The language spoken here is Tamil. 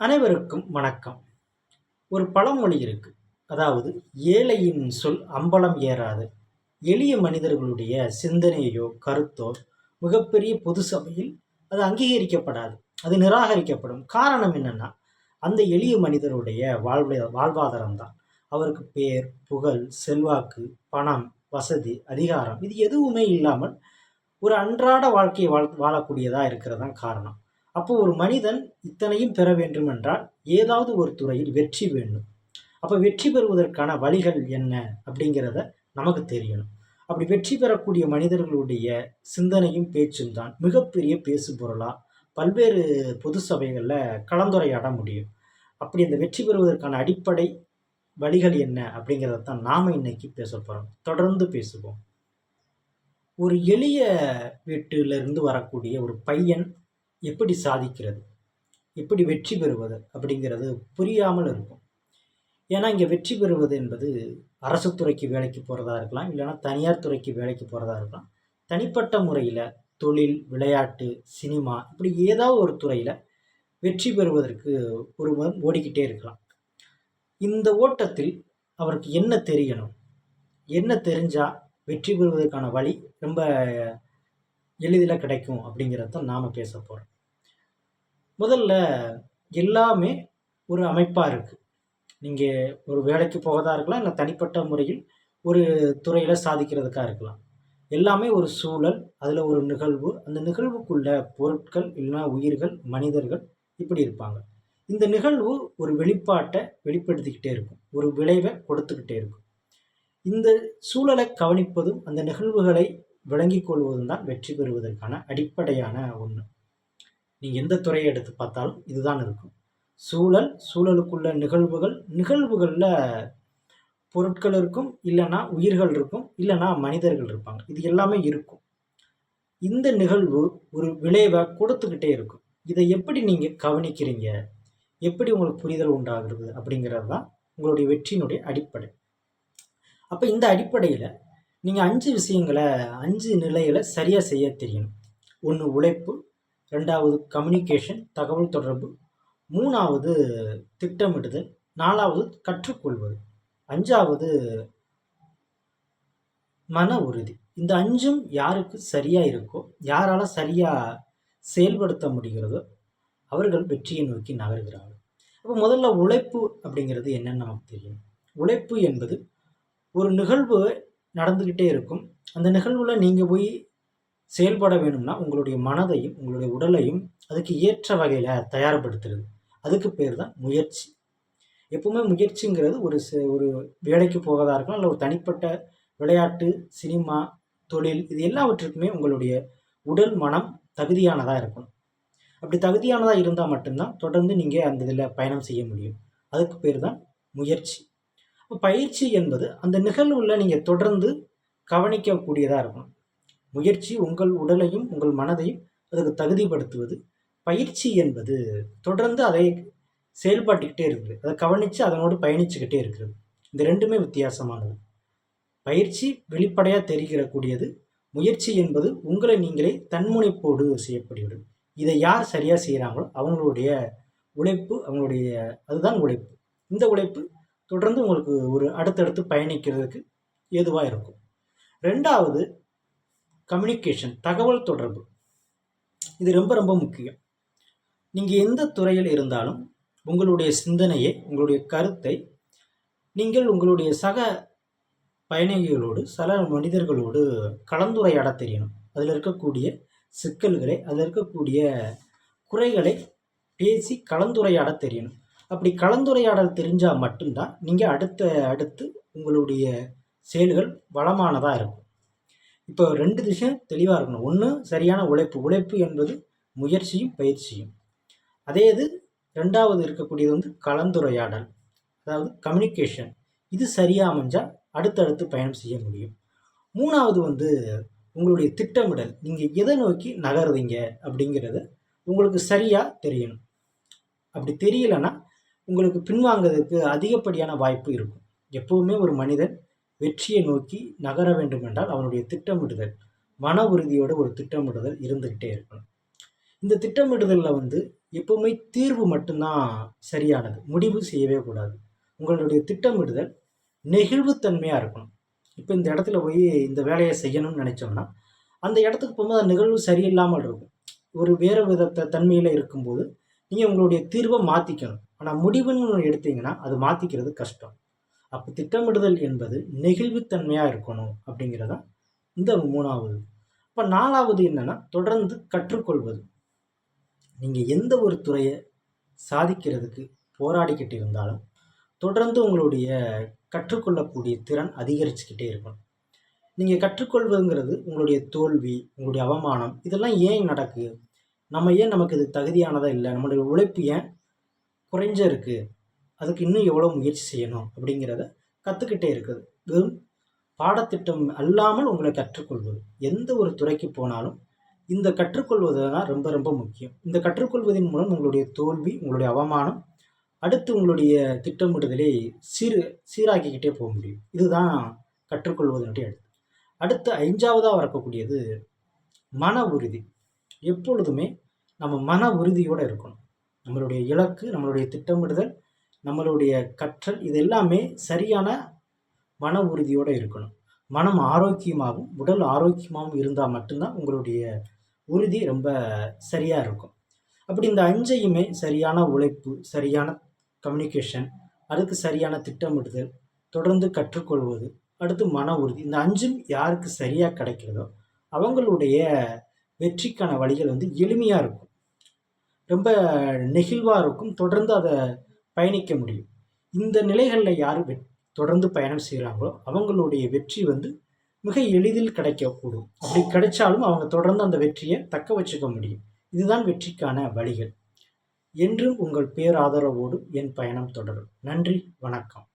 அனைவருக்கும் வணக்கம். ஒரு பழமொழி இருக்கு. அதாவது ஏழையின் சொல் அம்பலம் ஏறாது. எளிய மனிதர்களுடைய சிந்தனையோ கருத்தோ மிகப்பெரிய பொது சபையில் அது அங்கீகரிக்கப்படாது. அது நிராகரிக்கப்படும். காரணம் என்னன்னா அந்த எளிய மனிதருடைய வாழ்வை வாழ்வாதாரம் தான் அவருக்கு பேர் புகழ் செல்வாக்கு பணம் வசதி அதிகாரம் இது எதுவுமே இல்லாமல் ஒரு அன்றாட வாழ்க்கையை வாழ் வாழக்கூடியதாக இருக்கிறதான் காரணம். அப்போ ஒரு மனிதன் இத்தனையும் பெற வேண்டும் என்றால் ஏதாவது ஒரு துறையில் வெற்றி வேண்டும். அப்போ வெற்றி பெறுவதற்கான வழிகள் என்ன அப்படிங்கிறத நமக்கு தெரியணும். அப்படி வெற்றி பெறக்கூடிய மனிதர்களுடைய சிந்தனையும் பேச்சும் தான் மிகப்பெரிய பேசு பொருளாக பல்வேறு பொது சபைகளில் கலந்துரையாட முடியும். அப்படி அந்த வெற்றி பெறுவதற்கான அடிப்படை வழிகள் என்ன அப்படிங்கிறத தான் நாம் இன்னைக்கு பேச போகிறோம் தொடர்ந்து பேசுவோம். ஒரு எளிய வீட்டிலிருந்து வரக்கூடிய ஒரு பையன் எப்படி சாதிக்கிறது? எப்படி வெற்றி பெறுவது அப்படிங்கிறது புரியாமல் இருக்கும். ஏன்னா இங்கே வெற்றி பெறுவது என்பது அரசு துறைக்கு வேலைக்கு போகிறதா இருக்கலாம் இல்லைனா தனியார் துறைக்கு வேலைக்கு போகிறதா இருக்கலாம். தனிப்பட்ட முறையில் தொழில் விளையாட்டு சினிமா இப்படி ஏதாவது ஒரு துறையில் வெற்றி பெறுவதற்கு ஒருவர் ஓடிக்கிட்டே இருக்கலாம். இந்த ஓட்டத்தில் அவருக்கு என்ன தெரியணும்? என்ன தெரிஞ்சால் வெற்றி பெறுவதற்கான வழி ரொம்ப எளிதில் கிடைக்கும் அப்படிங்கிறத தான் நாம் பேச போகிறோம் முதல்ல எல்லாமே ஒரு அமைப்பாக இருக்குது நீங்கள் ஒரு வேலைக்கு போகதா இருக்கலாம் இல்லை தனிப்பட்ட முறையில் ஒரு துறையில் சாதிக்கிறதுக்காக இருக்கலாம். எல்லாமே ஒரு சூழல் அதில் ஒரு நிகழ்வு. அந்த நிகழ்வுக்குள்ள பொருட்கள் இல்லைனா உயிர்கள் மனிதர்கள் இப்படி இருப்பாங்க. இந்த நிகழ்வு ஒரு வெளிப்பாட்டை வெளிப்படுத்திக்கிட்டே இருக்கும். ஒரு விளைவை கொடுத்துக்கிட்டே இருக்கும். இந்த சூழலை கவனிப்பதும் அந்த நிகழ்வுகளை விளங்கிக் கொள்வதும் தான் வெற்றி பெறுவதற்கான அடிப்படையான ஒன்று நீங்கள் எந்த துறையை எடுத்து பார்த்தாலும் இதுதான் இருக்கும். சூழல் சூழலுக்குள்ள நிகழ்வுகள் நிகழ்வுகளில் பொருட்கள் இருக்கும் இல்லைன்னா உயிர்கள் இருக்கும் இல்லைன்னா மனிதர்கள் இருப்பாங்க. இது எல்லாமே இருக்கும். இந்த நிகழ்வு ஒரு விளைவை கொடுத்துக்கிட்டே இருக்கும். இதை எப்படி நீங்கள் கவனிக்கிறீங்க? எப்படி உங்களுக்கு புரிதல் உண்டாகிறது அப்படிங்கிறது தான் உங்களுடைய வெற்றியினுடைய அடிப்படை. அப்போ இந்த அடிப்படையில் நீங்கள் அஞ்சு விஷயங்களை அஞ்சு நிலையில் சரியாக செய்ய தெரியணும். ஒன்று உழைப்பு ரெண்டாவது கம்யூனிகேஷன் தகவல் தொடர்பு மூணாவது திட்டமிடுதல் நாலாவது கற்றுக்கொள்வது அஞ்சாவது மன உறுதி. இந்த அஞ்சும் யாருக்கு சரியாக இருக்கோ யாரால் சரியாக செயல்படுத்த முடிகிறதோ அவர்கள் வெற்றியை நோக்கி நகர்கிறார்கள். அப்போ முதல்ல உழைப்பு அப்படிங்கிறது என்னன்னு நமக்கு தெரியும். உழைப்பு என்பது ஒரு நிகழ்வு நடந்துக்கிட்டே இருக்கும். அந்த நிகழ்வில் நீங்கள் போய் செயல்பட வேணும்னா உங்களுடைய மனதையும் உங்களுடைய உடலையும் அதுக்கு ஏற்ற வகையில் தயார்படுத்துறது. அதுக்கு பேர் தான் முயற்சி. எப்பவுமே முயற்சிங்கிறது ஒரு ஒரு வேலைக்கு போவதாக இருக்கலாம் இல்லை ஒரு தனிப்பட்ட விளையாட்டு சினிமா தொழில் இது எல்லாவற்றுக்குமே உங்களுடைய உடல் மனம் தகுதியானதாக இருக்கணும். அப்படி தகுதியானதாக இருந்தால் மட்டும்தான் தொடர்ந்து நீங்கள் அந்த இதில் பயணம் செய்ய முடியும். அதுக்கு பேர் தான் முயற்சி. பயிற்சி என்பது அந்த நிகழ்வில் நீங்கள் தொடர்ந்து கவனிக்கக்கூடியதாக இருக்கணும். முயற்சி உங்கள் உடலையும் உங்கள் மனதையும் அதுக்கு தகுதிப்படுத்துவது. பயிற்சி என்பது தொடர்ந்து அதை செயல்பாட்டுக்கிட்டே இருக்குது. அதை கவனித்து அதனோடு பயணிச்சுக்கிட்டே இருக்கிறது இந்த ரெண்டுமே வித்தியாசமானது. பயிற்சி வெளிப்படையாக தெரிகிறக்கூடியது. முயற்சி என்பது உங்களை நீங்களே தன்முனைப்போடு செய்யப்படுகிறது இதை யார் சரியாக செய்கிறாங்களோ அவங்களுடைய உழைப்பு அவங்களுடைய அதுதான் உழைப்பு. இந்த உழைப்பு தொடர்ந்து உங்களுக்கு ஒரு அடுத்தடுத்து பயணிக்கிறதுக்கு ஏதுவாக இருக்கும். ரெண்டாவது கம்யூனிகேஷன் தகவல் தொடர்பு. இது ரொம்ப ரொம்ப முக்கியம். நீங்கள் எந்த துறையில் இருந்தாலும் உங்களுடைய சிந்தனையை உங்களுடைய கருத்தை நீங்கள் உங்களுடைய சக பயணிகளோடு சக மனிதர்களோடு கலந்துரையாட தெரியணும். அதில் இருக்கக்கூடிய சிக்கல்களை அதில் இருக்கக்கூடிய குறைகளை பேசி கலந்துரையாட தெரியணும். அப்படி கலந்துரையாடல் தெரிஞ்சால் மட்டும்தான் நீங்கள் அடுத்த அடுத்து உங்களுடைய செயல்கள் வளமானதாக இருக்கும். இப்போ ரெண்டு விஷயம் தெளிவாக இருக்கணும். ஒன்று சரியான உழைப்பு. உழைப்பு என்பது முயற்சியும் பயிற்சியும். அதே இது ரெண்டாவது இருக்கக்கூடியது வந்து கலந்துரையாடல். அதாவது கம்யூனிகேஷன் இது சரியாக அமைஞ்சால் அடுத்தடுத்து பயணம் செய்ய முடியும். மூணாவது வந்து உங்களுடைய திட்டமிடல். நீங்கள் எதை நோக்கி நகருதீங்க அப்படிங்கிறது உங்களுக்கு சரியாக தெரியணும். அப்படி தெரியலைன்னா உங்களுக்கு பின்வாங்கிறதுக்கு அதிகப்படியான வாய்ப்பு இருக்கும். எப்போவுமே ஒரு மனிதன் வெற்றியை நோக்கி நகர வேண்டும் என்றால் அவனுடைய திட்டமிடுதல் மன உறுதியோட ஒரு திட்டமிடுதல் இருந்துக்கிட்டே இருக்கணும் இந்த திட்டமிடுதலில் வந்து எப்பவுமே தீர்வு மட்டும்தான் சரியானது. முடிவு செய்யவே கூடாது. உங்களுடைய திட்டமிடுதல் நெகிழ்வுத்தன்மையாக இருக்கணும். இப்போ இந்த இடத்துல போய் இந்த வேலையை செய்யணும்னு நினச்சோம்னா அந்த இடத்துக்கு போகும்போது அந்த நிகழ்வு சரியில்லாமல் இருக்கும். ஒரு வேறு விதத்தை தன்மையில் இருக்கும்போது நீங்கள் உங்களுடைய தீர்வை மாற்றிக்கணும் ஆனால் முடிவுன்னு எடுத்தீங்கன்னா அது மாற்றிக்கிறது கஷ்டம். அப்போ திட்டமிடுதல் என்பது நெகிழ்வுத்தன்மையாக இருக்கணும் அப்படிங்கிறதான் இந்த மூணாவது. இப்போ நாலாவது என்னென்னா தொடர்ந்து கற்றுக்கொள்வது. நீங்கள் எந்த ஒரு துறையை சாதிக்கிறதுக்கு போராடிக்கிட்டு இருந்தாலும் தொடர்ந்து உங்களுடைய கற்றுக்கொள்ளக்கூடிய திறன் அதிகரிச்சுக்கிட்டே இருக்கணும். நீங்கள் கற்றுக்கொள்வதுங்கிறது உங்களுடைய தோல்வி உங்களுடைய அவமானம் இதெல்லாம் ஏன் நடக்குது? நம்ம ஏன் நமக்கு இது தகுதியானதாக இல்லை? நம்மளுடைய உழைப்பு ஏன் குறைஞ்சிருக்கு. அதுக்கு இன்னும் எவ்வளோ முயற்சி செய்யணும் அப்படிங்கிறத கற்றுக்கிட்டே இருக்குது. வெறும் பாடத்திட்டம் அல்லாமல் உங்களை கற்றுக்கொள்வது. எந்த ஒரு துறைக்கு போனாலும் இந்த கற்றுக்கொள்வது தான் ரொம்ப ரொம்ப முக்கியம். இந்த கற்றுக்கொள்வதன் மூலம் உங்களுடைய தோல்வி உங்களுடைய அவமானம் அடுத்து உங்களுடைய திட்டமிடுதலை சீர் சீராக்கிக்கிட்டே போக முடியும். இதுதான் கற்றுக்கொள்வதனுடைய அடுத்து அடுத்து ஐந்தாவதாக வரக்கூடியது மன உறுதி. எப்பொழுதுமே நம்ம மன உறுதியோடு இருக்கணும். நம்மளுடைய இலக்கு நம்மளுடைய திட்டமிடுதல் நம்மளுடைய கற்றல் இது எல்லாமே சரியான மன உறுதியோடு இருக்கணும். மனம் ஆரோக்கியமாகவும் உடல் ஆரோக்கியமாகவும் இருந்தால் மட்டும்தான் உங்களுடைய உறுதி ரொம்ப சரியாக இருக்கும். அப்படி இந்த அஞ்சையுமே சரியான உழைப்பு சரியான கம்யூனிகேஷன் அதுக்கு சரியான திட்டமிடுதல் தொடர்ந்து கற்றுக்கொள்வது அடுத்து மன உறுதி இந்த அஞ்சும் யாருக்கு சரியாக கிடைக்கிறதோ அவங்களுடைய வெற்றிக்கான வழிகள் வந்து எளிமையாக இருக்கும். ரொம்ப நெகிழ்வாக இருக்கும். தொடர்ந்து அதை பயணிக்க முடியும். இந்த நிலைகளில் யார் வெ தொடர்ந்து பயணம் செய்கிறாங்களோ அவங்களுடைய வெற்றி வந்து மிக எளிதில் கிடைக்கக்கூடும். அப்படி கிடைச்சாலும் அவங்க தொடர்ந்து அந்த வெற்றியை தக்க வச்சுக்க முடியும். இதுதான் வெற்றிக்கான வழிகள். என்றும் உங்கள் பேராதரவோடு என் பயணம் தொடரும். நன்றி வணக்கம்.